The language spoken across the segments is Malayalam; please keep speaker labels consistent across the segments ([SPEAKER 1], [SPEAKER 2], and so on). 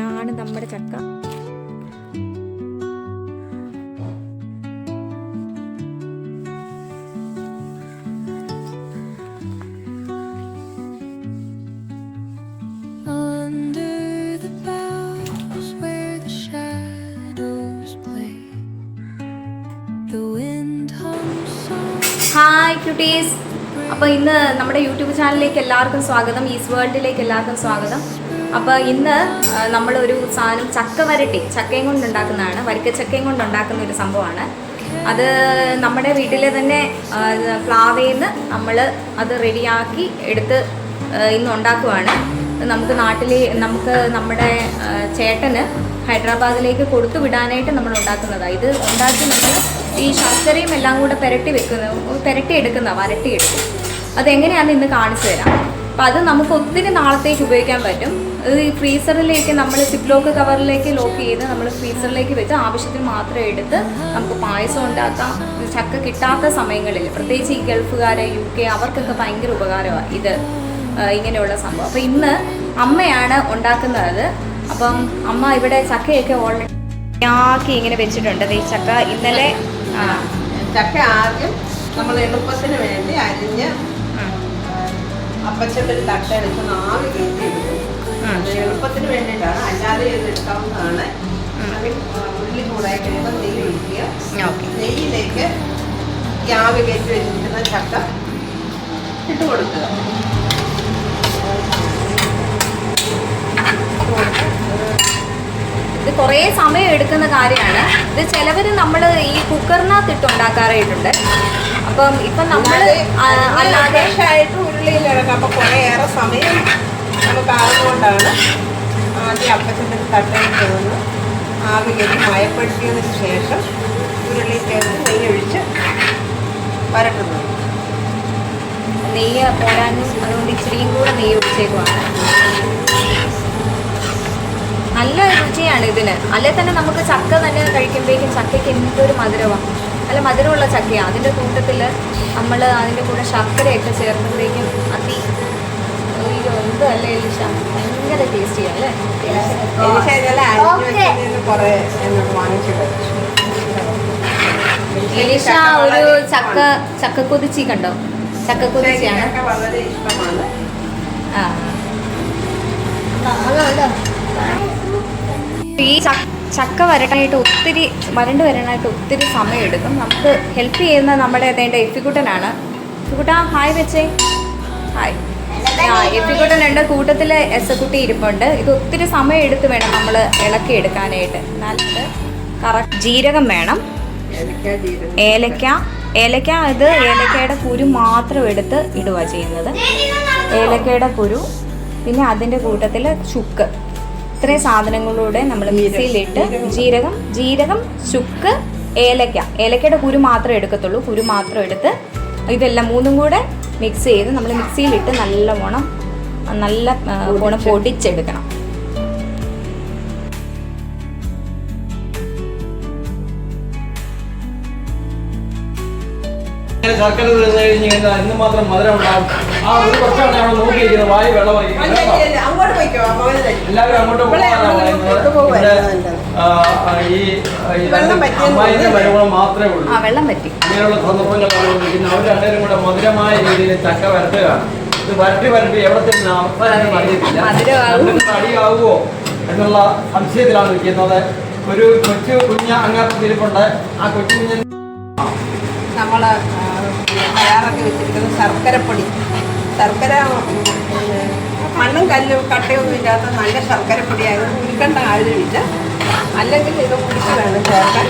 [SPEAKER 1] ഇതാണ് നമ്മുടെ ചക്ക. ഹായ് ക്യൂട്ടീസ് അപ്പോൾ ഇന്ന് നമ്മുടെ യൂട്യൂബ് ചാനലിലേക്ക് എല്ലാവർക്കും സ്വാഗതം. ഈസ് വേൾഡിലേക്ക് എല്ലാവർക്കും സ്വാഗതം. അപ്പോൾ ഇന്ന് നമ്മളൊരു സാധനം ചക്ക വരട്ടി ചക്കയും കൊണ്ട് ഉണ്ടാക്കുന്നതാണ് വരിക്കച്ചക്കയും കൊണ്ട് ഉണ്ടാക്കുന്ന ഒരു സംഭവമാണ്. അത് നമ്മുടെ വീട്ടിലെ തന്നെ പ്ലാവയിൽ നിന്ന് നമ്മൾ അത് റെഡിയാക്കി എടുത്ത് ഇന്ന് ഉണ്ടാക്കുവാണ്. നമുക്ക് നാട്ടിൽ നമുക്ക് നമ്മുടെ ചേട്ടന് ഹൈദരാബാദിലേക്ക് കൊടുത്തു വിടാനായിട്ട് നമ്മൾ ഉണ്ടാക്കുന്നതാണ് ഇത് ഉണ്ടാക്കി നമ്മൾ ഈ ശർക്കരയും എല്ലാം കൂടെ പുരട്ടി വെക്കുന്ന പുരട്ടി എടുക്കുന്ന വരട്ടി എടുക്കും. അതെങ്ങനെയാണെന്ന് ഇന്ന് കാണിച്ചു തരാം. അപ്പം അത് നമുക്ക് ഒത്തിരി നാളത്തേക്ക് ഉപയോഗിക്കാൻ പറ്റും. ഈ ഫ്രീസറിലേക്ക് നമ്മൾ സിപ്ലോക്ക് കവറിലേക്ക് ലോക്ക് ചെയ്ത് നമ്മൾ ഫ്രീസറിലേക്ക് വെച്ച് ആവശ്യത്തിന് മാത്രം എടുത്ത് നമുക്ക് പായസം ഉണ്ടാക്കാം. ചക്ക കിട്ടാത്ത സമയങ്ങളിൽ പ്രത്യേകിച്ച് ഈ ഗൾഫുകാരെ യു കെ അവർക്കൊക്കെ ഭയങ്കര ഉപകാരമാണ് ഇത് ഇങ്ങനെയുള്ള സംഭവം. അപ്പം ഇന്ന് അമ്മയാണ് ഉണ്ടാക്കുന്നത്. അപ്പം അമ്മ ഇവിടെ ചക്കയൊക്കെ ഓൾറെഡി ആക്കി ഇങ്ങനെ വെച്ചിട്ടുണ്ട്. ഈ ചക്ക ഇന്നലെ
[SPEAKER 2] ചക്ക ആദ്യം നമ്മൾ എളുപ്പത്തിന് വേണ്ടി അരിഞ്ഞ് അപ്പച്ചന്റെ ഒരു തട്ട എടുത്ത് ആവി കയറ്റി എടുക്കും എളുപ്പത്തിന് വേണ്ടിയിട്ടാണ്. അല്ലാതെ ഇത് എടുക്കാവുന്നതാണ്.
[SPEAKER 1] ഉം.
[SPEAKER 2] ഉള്ളി ചൂടായി കഴിയുമ്പോൾ നെയ്യ് ഒഴിക്കുക. നെയ്യിലേക്ക് യാവ് കയറ്റി വെച്ചിരിക്കുന്ന ചക്ക ഇട്ട് കൊടുക്കുക.
[SPEAKER 1] ഇത് കുറേ സമയം എടുക്കുന്ന കാര്യമാണ്. ഇത് ചിലവർ നമ്മൾ ഈ കുക്കറിനകത്ത് ഇട്ട് ഉണ്ടാക്കാറായിട്ടുണ്ട്. അപ്പം ഇപ്പം നമ്മൾ അല്ലാതെ
[SPEAKER 2] ഇറക്കാം അപ്പോൾ കുറേയേറെ സമയം നമുക്ക് ആകുന്നതുകൊണ്ടാണ് ആദ്യം അപ്പച്ചന്റെ തട്ടയിൽ പോകുന്നു ആവിലേക്ക് മയപ്പെടുത്തിയതിന് ശേഷം ഉരുളി ചേർത്ത് നെയ്യ് ഒഴിച്ച് വരട്ടുന്നത്
[SPEAKER 1] നെയ്യ് പോരാനും അതുകൊണ്ട് ഇച്ചിരിയും കൂടെ നെയ്യ് ഒഴിച്ചേക്കുവാണ്. നല്ല രുചിയാണ് ഇതിന്. അല്ലെ തന്നെ നമുക്ക് ചക്ക തന്നെ കഴിക്കുമ്പോഴേക്കും ചക്കയ്ക്ക് എന്തൊരു മധുരമാണ് നല്ല മധുരമുള്ള ചക്കയാണ് അതിന്റെ കൂട്ടത്തിൽ നമ്മൾ അതിന്റെ കൂടെ ശർക്കരയൊക്കെ ചേർക്കുമ്പോഴേക്കും അതി എലിഷ. ഭയങ്കര ടേസ്റ്റിയാണ് അല്ലേ?
[SPEAKER 2] എനിക്ക് ഇതെല്ലാം അരിഞ്ഞ് വെച്ചതിന് കുറേ എന്നോട് വാങ്ങിച്ചു കഴിച്ചു
[SPEAKER 1] എലിഷ ഒരു ചക്ക ചക്ക കൊതിച്ചി കണ്ടോ? ചക്ക
[SPEAKER 2] വളരെ ഇഷ്ടമാണ്.
[SPEAKER 1] ആ. ഈ ചക്ക വരട്ടാനായിട്ട് ഒത്തിരി വരണ്ട് വരാനായിട്ട് ഒത്തിരി സമയം എടുക്കും. നമുക്ക് ഹെൽപ്പ് ചെയ്യുന്ന നമ്മുടെ അതേണ്ട എഫിക്കുട്ടനാണ് എഫിക്കുട്ട ഹായ് വെച്ചേ. ഹായ് ആ രണ്ട് കൂട്ടത്തിൽ എസ് കുട്ടി ഇരിപ്പുണ്ട്. ഇത് ഒത്തിരി സമയം എടുത്ത് വേണം നമ്മൾ ഇളക്കി എടുക്കാനായിട്ട്. എന്നാലും കറക്റ്റ് ജീരകം വേണം.
[SPEAKER 2] ഏലക്ക
[SPEAKER 1] ഏലക്ക ഇത് ഏലക്കയുടെ കുരു മാത്രം എടുത്ത് ഇടുക ചെയ്യുന്നത്. ഏലക്കയുടെ കുരു പിന്നെ അതിന്റെ കൂട്ടത്തിൽ ചുക്ക്. ഇത്രയും സാധനങ്ങളിലൂടെ നമ്മൾ മിക്സിയിലിട്ട് ജീരകം ജീരകം ചുക്ക് ഏലക്ക. ഏലക്കയുടെ കുരു മാത്രമേ എടുക്കത്തുള്ളൂ. കുരു മാത്രം എടുത്ത് ഇതെല്ലാം മൂന്നും കൂടെ മിക്സ് ചെയ്ത് നമ്മൾ മിക്സിയിലിട്ട് നല്ലവണ്ണം നല്ല വണ്ണം പൊടിച്ചെടുക്കണം.
[SPEAKER 3] ശർക്കര തിന്നു കഴിഞ്ഞ് കഴിഞ്ഞാൽ ഇന്ന് മാത്രം മധുരം ഉണ്ടാവും. ആ ഒരു കുറച്ചാണ് നോക്കിയിരിക്കുന്നത്. വായി എല്ലാവരും അങ്ങോട്ട് പോകാനാണ് ഈ അമ്മായിന്റെ. മാത്രമേ ഉള്ളൂ.
[SPEAKER 1] ആ വെള്ളം പറ്റി.
[SPEAKER 3] അങ്ങനെയുള്ള സന്ദർഭങ്ങളാണ് വിളിക്കുന്നത് അവർ രണ്ടുപേരും കൂടെ മധുരമായ രീതിയിൽ ചക്ക വരട്ടുകയാണ്. ഇത് വരട്ടി വരട്ടി എവിടെ അവസാനം അറിയത്തില്ല. അടിയാവുമോ എന്നുള്ള സംശയത്തിലാണ് നിൽക്കുന്നത്. ഒരു കൊച്ചു കുഞ്ഞ അങ്ങനത്തെ ഇരിപ്പുണ്ട് ആ കൊച്ചു കുഞ്ഞ
[SPEAKER 2] നമ്മൾ തയ്യാറാക്കി വെച്ചിരിക്കുന്ന ശർക്കരപ്പൊടി ശർക്കര മണ്ണും കല്ലും കട്ടയൊന്നും ഇല്ലാത്ത നല്ല ശർക്കരപ്പൊടി ആയത് ഉരുക്കേണ്ട കാര്യമില്ല അല്ലെങ്കിൽ ഇത് കുടിച്ച് വേണം ചേർക്കാൻ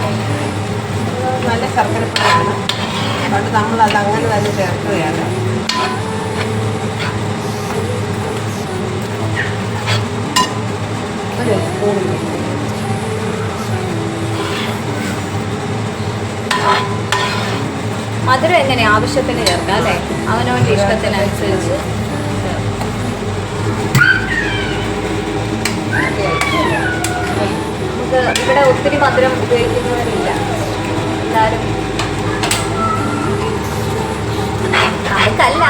[SPEAKER 2] നല്ല ശർക്കരപ്പൊടിയാണ് അതുകൊണ്ട് നമ്മളത് അങ്ങനെ തന്നെ ചേർക്കുകയാണ്.
[SPEAKER 1] മധുരം എങ്ങനെ ആവശ്യത്തിന് ചേർക്കാം അല്ലേ? അവനവന്റെ ഇഷ്ടത്തിനനുസരിച്ച്. നമുക്ക് ഇവിടെ ഒത്തിരി മധുരം ഉപയോഗിക്കുന്നവരില്ല. എല്ലാവരും നമുക്കല്ല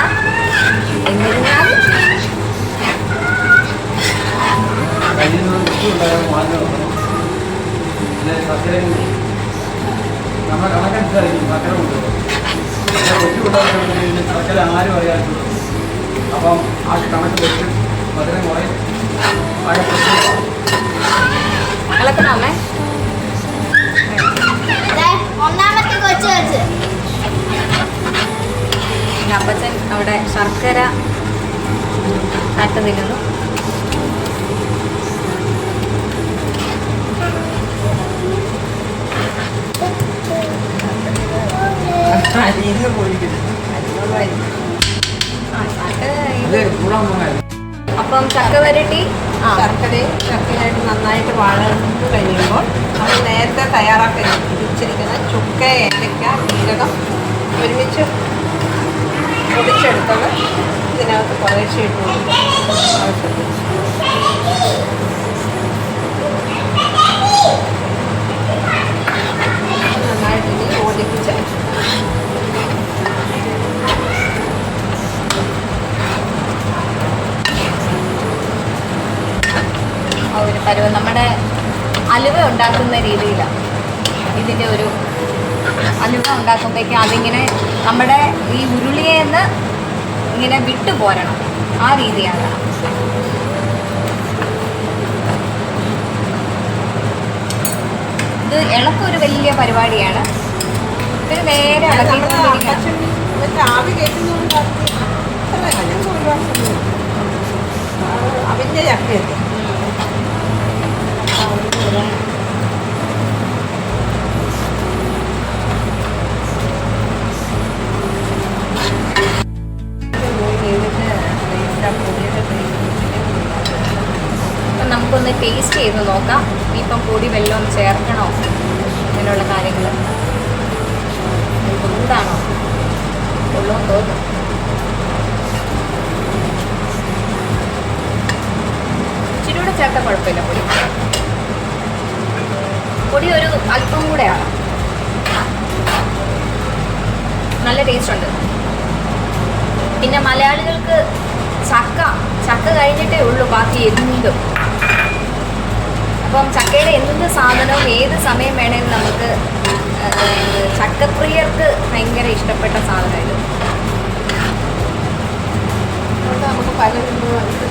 [SPEAKER 3] അറിയാൻ അപ്പം ആ കണക്ക് വെച്ച് മധുരം കുറയും.
[SPEAKER 4] ദേ, ഒന്നാമത്തെ കൊച്ചു വെച്ച്
[SPEAKER 1] അപ്പച്ചൻ അവിടെ ശർക്കര
[SPEAKER 2] പോയിരിക്കുന്നു.
[SPEAKER 3] കൂടാൻ പോകുന്നത്
[SPEAKER 1] അപ്പം ചക്ക വരട്ടി.
[SPEAKER 2] ശർക്കരയും ശർക്കരയായിട്ട് നന്നായിട്ട് വഴന്നു കഴിയുമ്പോൾ നമ്മൾ നേരത്തെ തയ്യാറാക്കി വെച്ചിരിക്കുന്ന ചുക്ക ഏലക്ക ജീരകം ഒരുമിച്ച് പൊടിച്ചെടുത്തത് ഇതിനകത്ത് കുറേശ്ശെ ഇട്ട്
[SPEAKER 1] ഉണ്ടാക്കുന്ന രീതിയിലാണ് ഇതിന്റെ ഒരു അലുവ ഉണ്ടാക്കുമ്പോഴേക്കും അതിങ്ങനെ നമ്മുടെ ഈ ഉരുളിയെ നിന്ന് ഇങ്ങനെ വിട്ടു പോരണം. ആ രീതിയാണ്. ഇത് ഇളക്കം ഒരു വലിയ പരിപാടിയാണ്. ഇത് നേരെ
[SPEAKER 2] ഇളക്കി അവിന്റെ ചക്കയല്ലേ?
[SPEAKER 1] ടേസ്റ്റ് ചെയ്ത് നോക്കാം. ഇനിയിപ്പം പൊടി വെള്ളം ചേർക്കണോ? അങ്ങനെയുള്ള കാര്യങ്ങൾ. എന്താണോ ഉള്ളതെന്ന് തോന്നുന്നു. ഇച്ചിരി കൂടെ ചേർത്താൽ കുഴപ്പമില്ല പൊടി. പൊടി ഒരു അല്പം കൂടെയാണ് നല്ല ടേസ്റ്റ് ഉണ്ട്. പിന്നെ മലയാളികൾക്ക് ചക്ക ചക്ക കഴിഞ്ഞിട്ടേ ഉള്ളൂ ബാക്കി എന്തും അപ്പം ചക്കയുടെ എന്ത് സാധനവും ഏത് സമയം വേണേലും നമുക്ക് ചക്കപ്രിയർക്ക് ഭയങ്കര ഇഷ്ടപ്പെട്ട
[SPEAKER 2] സാധനമായിരുന്നു നമുക്ക് പല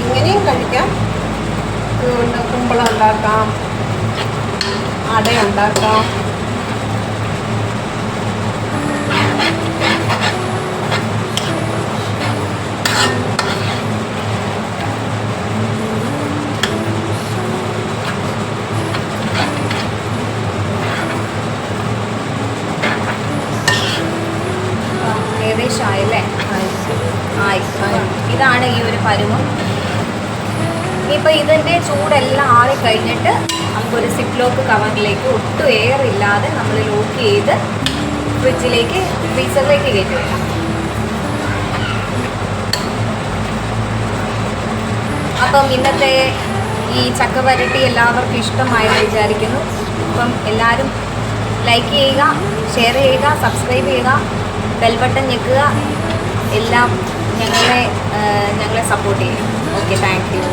[SPEAKER 2] ഇങ്ങനെയും കഴിക്കാം. അതുകൊണ്ട് കുമ്പളം ഉണ്ടാക്കാം അട ഉണ്ടാക്കാം
[SPEAKER 1] ഏകദേശം ആയല്ലേ ആയി ഇതാണ് ഈ ഒരു പരുവം ഇനിയിപ്പോൾ ഇതിന്റെ ചൂടെല്ലാം ആറി കഴിഞ്ഞിട്ട് നമുക്കൊരു സിപ്പ് ലോക്ക് കവറിലേക്ക് ഒട്ടും എയർ ഇല്ലാതെ നമ്മൾ ലോക്ക് ചെയ്ത് ഫ്രിഡ്ജിലേക്ക് ഫ്രീസറിലേക്ക് കയറ്റി വെക്കാം. അപ്പം ഇന്നത്തെ ഈ ചക്ക വരട്ടി എല്ലാവർക്കും ഇഷ്ടമായെന്ന് വിചാരിക്കുന്നു. അപ്പം എല്ലാവരും ലൈക്ക് ചെയ്യുക ഷെയർ ചെയ്യുക സബ്സ്ക്രൈബ് ചെയ്യുക ബെൽബട്ടൺ ഞെക്കുക. എല്ലാം ഞങ്ങളെ ഞങ്ങളെ സപ്പോർട്ട് ചെയ്യുക ഓക്കെ താങ്ക് യു